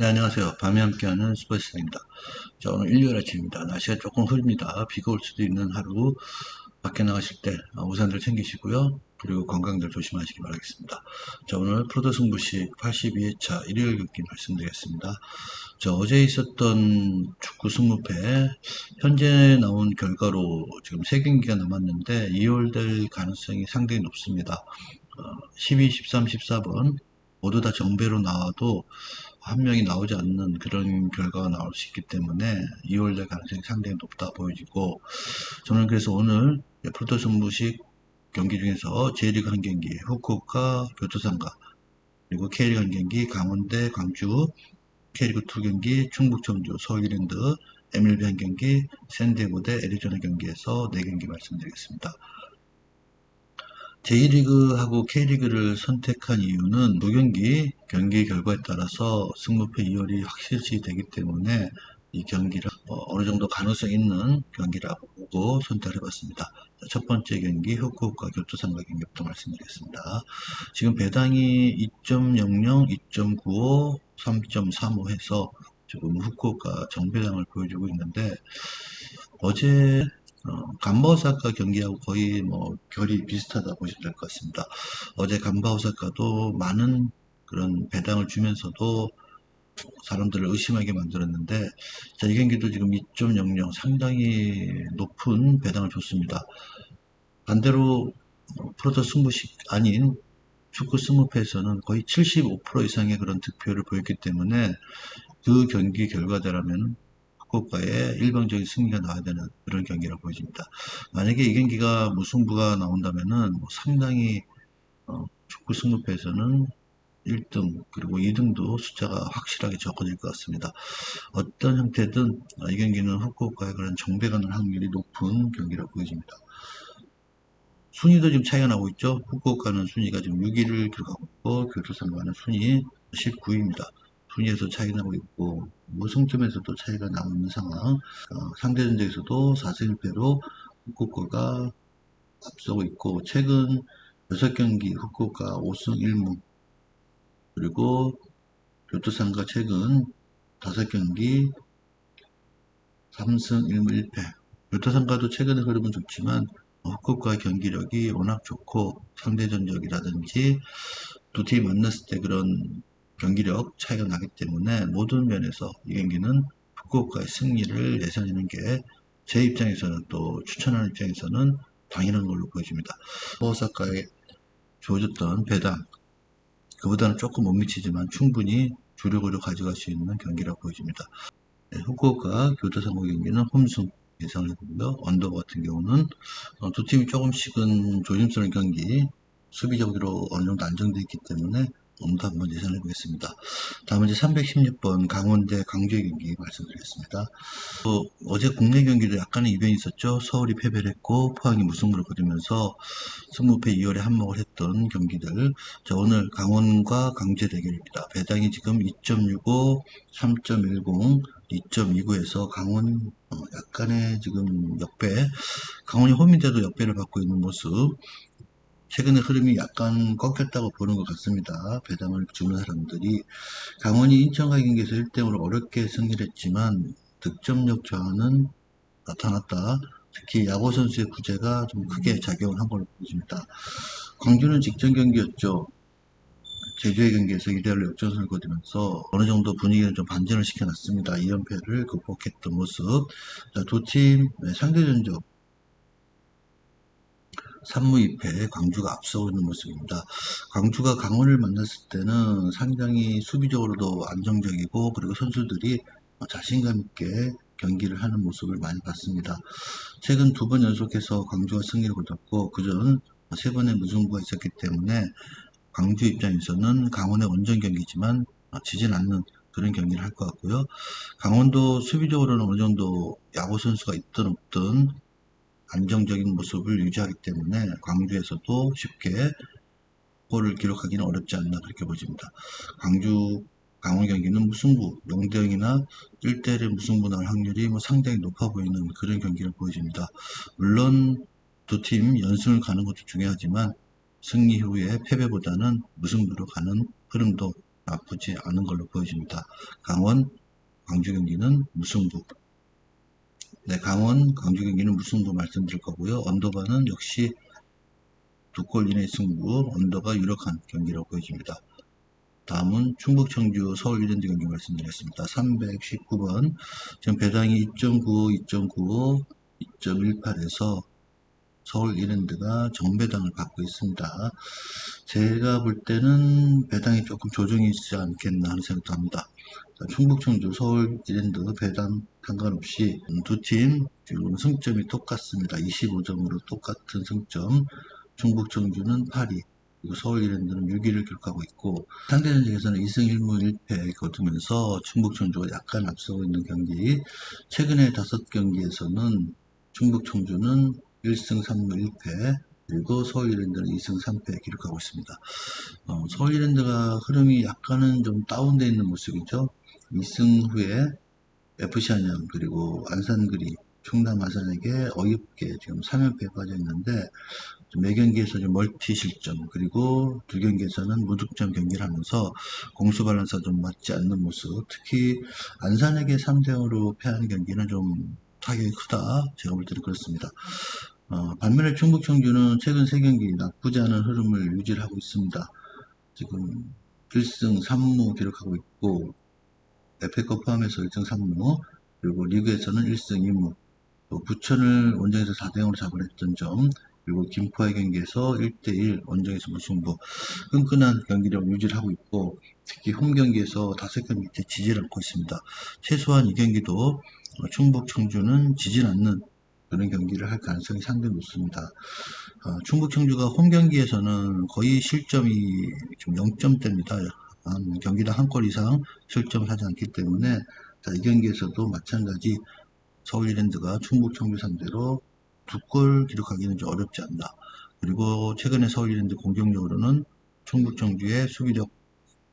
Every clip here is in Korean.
네, 안녕하세요. 밤에 함께하는 스포츠입니다. 자, 오늘 일요일 아침입니다. 날씨가 조금 흐립니다. 비가 올 수도 있는 하루 밖에 나가실 때 어, 우산들 챙기시고요. 그리고 건강들 조심하시기 바라겠습니다. 자, 오늘 프로도 승부식 82회차 일요일 경기 말씀드리겠습니다. 자, 어제 있었던 축구 승무패 현재 나온 결과로 지금 3경기가 남았는데 2월될 가능성이 상당히 높습니다. 어, 12, 13, 14번 모두 다 정배로 나와도 한 명이 나오지 않는 그런 결과가 나올 수 있기 때문에 2월될 가능성이 상당히 높다 보여지고 저는 그래서 오늘 프로토 승부식 경기 중에서 J리그 한 경기, 후쿠오카 교토상가 그리고 K리그 한 경기, 강원대 광주 K리그 2 경기, 충북 청주 서울이랜드 MLB 한 경기, 샌디에고 대 애리조나 경기에서 4경기 말씀드리겠습니다. J리그하고 K리그를 선택한 이유는 두 경기 경기 결과에 따라서 승부패 2열이 확실시 되기 때문에 이 경기를 어, 느 정도 가능성 있는 경기라고 보고 선택을 해봤습니다. 첫 번째 경기 후쿠오카 교토상가 경기부터 말씀드리겠습니다. 지금 배당이 2.00, 2.95, 3.35 해서 지금 후쿠오카 정배당을 보여주고 있는데 어제 어, 간바오사카 경기하고 거의 뭐 결이 비슷하다 보시면 될 것 같습니다. 어제 간바오사카도 많은 그런 배당을 주면서도 사람들을 의심하게 만들었는데 자, 이 경기도 지금 2.00 상당히 높은 배당을 줬습니다. 반대로 프로토 승부식 아닌 축구 승무패에서는 거의 75% 이상의 그런 득표를 보였기 때문에 그 경기 결과대라면 후쿠오카의 일방적인 승리가 나와야 되는 그런 경기라고 보여집니다. 만약에 이 경기가 무승부가 나온다면은 뭐 상당히 어, 축구 승부패에서는 1등 그리고 2등도 숫자가 확실하게 적어질 것 같습니다. 어떤 형태든 이 경기는 후쿠오카의 그런 정배가는 확률이 높은 경기라고 보여집니다. 순위도 지금 차이가 나고 있죠. 후쿠오카는 순위가 지금 6위를 기록하고 있고 교토상과는 순위 19위입니다. 순위에서 차이 나고 있고 무승점에서도 차이가 나고 있는 상황 어, 상대 전적에서도 4승 1패로 후쿠오카가 앞서고 있고 최근 6경기 후쿠오카 5승 1무 그리고 교토상가 최근 5경기 3승 1무 1패. 교토상가도 최근의 흐름은 좋지만 후쿠오카 경기력이 워낙 좋고 상대 전적이라든지 두 팀이 만났을 때 그런 경기력 차이가 나기 때문에 모든 면에서 이 경기는 후쿠오카의 승리를 예상하는 게 제 입장에서는 또 추천하는 입장에서는 당연한 걸로 보여집니다. 오사카에 주어졌던 배당 그보다는 조금 못 미치지만 충분히 주력으로 가져갈 수 있는 경기라고 보여집니다. 네, 후쿠오카 교토상고 경기는 홈승 예상을 해보고요. 언더 같은 경우는 어, 두 팀이 조금씩은 조심스러운 경기 수비적으로 어느 정도 안정되어 있기 때문에 오늘도 한번 예상해 보겠습니다. 다음은 이제 316번 강원대 강주의 경기 말씀드리겠습니다. 어, 어제 국내 경기도 약간의 이변이 있었죠. 서울이 패배를 했고 포항이 무승부를 거두면서 승무패 2월에 한몫을 했던 경기들. 자, 오늘 강원과 강제 대결입니다. 배당이 지금 2.65, 3.10, 2.29에서 강원 어, 약간의 지금 역배 강원이 홈인데도 역배를 받고 있는 모습 최근의 흐름이 약간 꺾였다고 보는 것 같습니다. 배당을 주는 사람들이 강원이 인천과 경기에서 1대0으로 어렵게 승리를 했지만 득점력 저하는 나타났다. 특히 야구 선수의 구제가 좀 크게 작용을 한 걸로 보입니다. 광주는 직전 경기였죠. 제주의 경기에서 이대로 역전승을 거두면서 어느 정도 분위기를 좀 반전을 시켜놨습니다. 2연패를 극복했던 모습. 두 팀 상대 전적 3무 2패 광주가 앞서고 있는 모습입니다. 광주가 강원을 만났을 때는 상당히 수비적으로도 안정적이고 그리고 선수들이 자신감 있게 경기를 하는 모습을 많이 봤습니다. 최근 두 번 연속해서 광주가 승리를 거뒀고 그전 세 번의 무승부가 있었기 때문에 광주 입장에서는 강원의 원정 경기지만 지진 않는 그런 경기를 할 것 같고요. 강원도 수비적으로는 어느 정도 야구 선수가 있든 없든 안정적인 모습을 유지하기 때문에 광주에서도 쉽게 골을 기록하기는 어렵지 않나 그렇게 보집니다. 광주 강원 경기는 무승부 0대0이나 1대1의 무승부 날 확률이 뭐 상당히 높아 보이는 그런 경기를 보여집니다. 물론 두 팀 연승을 가는 것도 중요하지만 승리 후에 패배보다는 무승부로 가는 흐름도 나쁘지 않은 걸로 보여집니다. 강원, 광주 경기는 무승부. 네, 강원, 광주 경기는 무승부 말씀드릴 거고요. 언더바는 역시 두 골 이내 승부, 언더가 유력한 경기라고 보여집니다. 다음은 충북 청주 서울 이랜드 경기 말씀드리겠습니다. 319번 지금 배당이 2.95, 2.95, 2.18에서 서울 이랜드가 정배당을 받고 있습니다. 제가 볼 때는 배당이 조금 조정이 있지 않겠나 하는 생각도 합니다. 자, 충북 청주 서울 이랜드 배당 상관없이 두 팀 지금 승점이 똑같습니다. 25점으로 똑같은 승점. 충북 청주는 8위, 그리고 서울 이랜드는 6위를 기록하고 있고 상대 전적에서는 2승 1무 1패 거두면서 충북 청주가 약간 앞서고 있는 경기 최근에 5경기에서는 충북 청주는 1승 3무 1패 그리고 서울 이랜드는 2승 3패 기록하고 있습니다. 어, 서울 이랜드가 흐름이 약간은 좀 다운되어 있는 모습이죠. 2승 후에 FC 안양 그리고 안산그리 충남 아산에게 어이없게 지금 3연패에 빠져 있는데 매 경기에서 좀 멀티 실점 그리고 두 경기에서는 무득점 경기를 하면서 공수 밸런스가 좀 맞지 않는 모습 특히 안산에게 3대0으로 패한 경기는 좀 타격이 크다 제가 볼 때는 그렇습니다 어, 반면에 충북 청주는 최근 3경기 나쁘지 않은 흐름을 유지를 하고 있습니다 지금 1승 3무 기록하고 있고 에페컵 포함해서 1승 3무 그리고 리그에서는 1승 2무 또 부천을 원정에서 4대0으로 잡아냈던 점 그리고 김포의 경기에서 1대1 원정에서 무승부 끈끈한 경기력 유지를 하고 있고 특히 홈 경기에서 다섯 경기 때 지질 않고 있습니다. 최소한 이 경기도 충북 청주는 지질 않는 그런 경기를 할 가능성이 상당히 높습니다. 어, 충북 청주가 홈 경기에서는 거의 실점이 좀 0점대입니다. 한 경기당 한 골 이상 실점을 하지 않기 때문에 자, 이 경기에서도 마찬가지 서울 이랜드가 충북 청주 상대로 두 골 기록하기는 좀 어렵지 않나. 그리고 최근에 서울 이랜드 공격력으로는 충북 청주의 수비력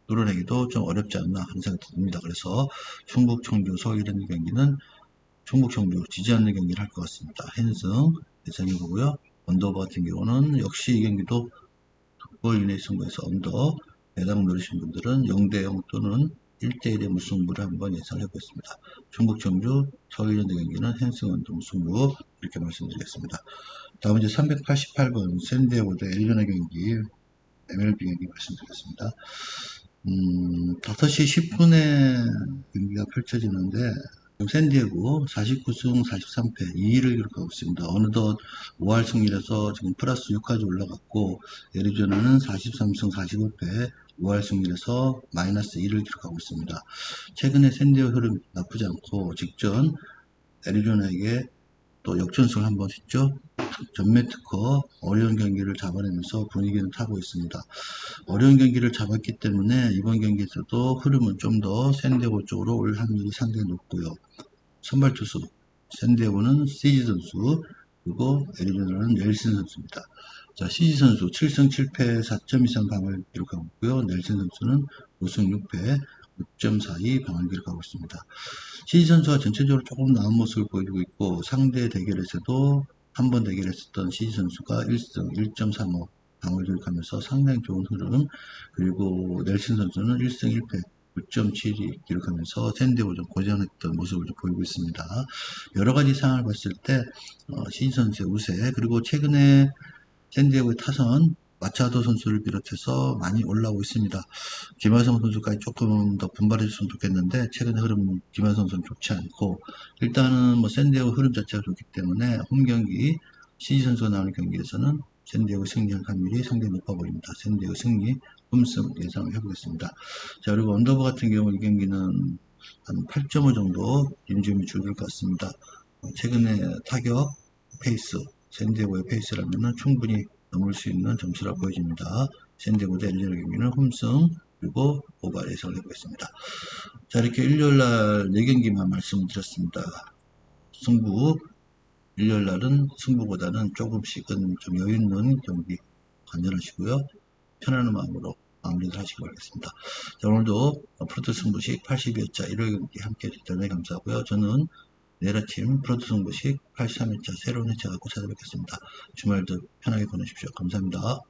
뚫어내기도 좀 어렵지 않나 하는 생각이 듭니다. 그래서 충북 청주 서울 이랜드 경기는 충북 청주 지지 않는 경기를 할 것 같습니다. 헨승 예상해 보고요. 언더버 같은 경우는 역시 이 경기도 두골 이내 승부에서 언더 배당 노리신 분들은 0대0 또는 1대1의 무승부를 한번 예상해 보겠습니다. 충북 청주 서울연대 경기는 hen승원도 무승부 이렇게 말씀드리겠습니다. 다음 이제 388번 샌디에고 대 엘리나 경기 MLB 경기 말씀드리겠습니다. 음, 5시 10분에 경기가 펼쳐지는데 샌디에고 49승 43패 2위를 기록하고 있습니다. 어느덧 5할 승리라서 지금 플러스 6까지 올라갔고 애리조나는 43승 45패 5할 승리에서 마이너스 1을 기록하고 있습니다. 최근에 샌디에고 흐름 나쁘지 않고 직전 애리조나에게 또 역전승을 한 번 했죠. 전매 특허 어려운 경기를 잡아내면서 분위기는 타고 있습니다. 어려운 경기를 잡았기 때문에 이번 경기에서도 흐름은 좀 더 샌디에고 쪽으로 올 확률이 상당히 높고요. 선발 투수 샌디에고는 시지 선수 그리고 애리조나는 넬슨 선수입니다. 자, 시지 선수 7승 7패 4.23 방을 기록하고 있고요. 넬슨 선수는 5승 6패 6.42 방을 기록하고 있습니다. 시지 선수가 전체적으로 조금 나은 모습을 보여주고 있고 상대 대결에서도 한 번 대결했었던 시지 선수가 1승 1.35 방을 기록하면서 상당히 좋은 흐름 그리고 넬슨 선수는 1승 1패 6.72 기록하면서 샌디에고 좀 고전했던 모습을 좀 보이고 있습니다. 여러 가지 상황을 봤을 때 어, 시지 선수의 우세 그리고 최근에 샌디에고의 타선 마차도 선수를 비롯해서 많이 올라오고 있습니다. 김하성 선수까지 조금 더 분발해줬으면 좋겠는데 최근의 흐름 김하성 선수는 좋지 않고 일단은 뭐 샌디에고 흐름 자체가 좋기 때문에 홈 경기 시지 선수가 나오는 경기에서는 샌디에고 승리할 확률이 상당히 높아 보입니다. 샌디에고 승리 홈승 예상을 해보겠습니다. 자 그리고 언더버 같은 경우 이 경기는 한 8.5 정도 임지음이 줄을 것 같습니다. 최근에 타격 페이스 샌디에고의 페이스라면 충분히 넘을 수 있는 점수라 보여집니다. 샌디에고 대 엘리나 경기는 홈승 그리고 오발 예상을 해보겠습니다. 자 이렇게 일요일날 4경기만 말씀드렸습니다. 승부 일요일날은 승부보다는 조금씩은 좀 여유있는 경기 관전하시고요. 편안한 마음으로 마무리를 하시기 바라겠습니다. 자, 오늘도 프로트 승부식 82회차 일요일 경기 함께 해주셔서 감사하고요. 저는 내일 아침 프로트 승부식 83회차 새로운 회차 갖고 찾아뵙겠습니다. 주말도 편하게 보내십시오. 감사합니다.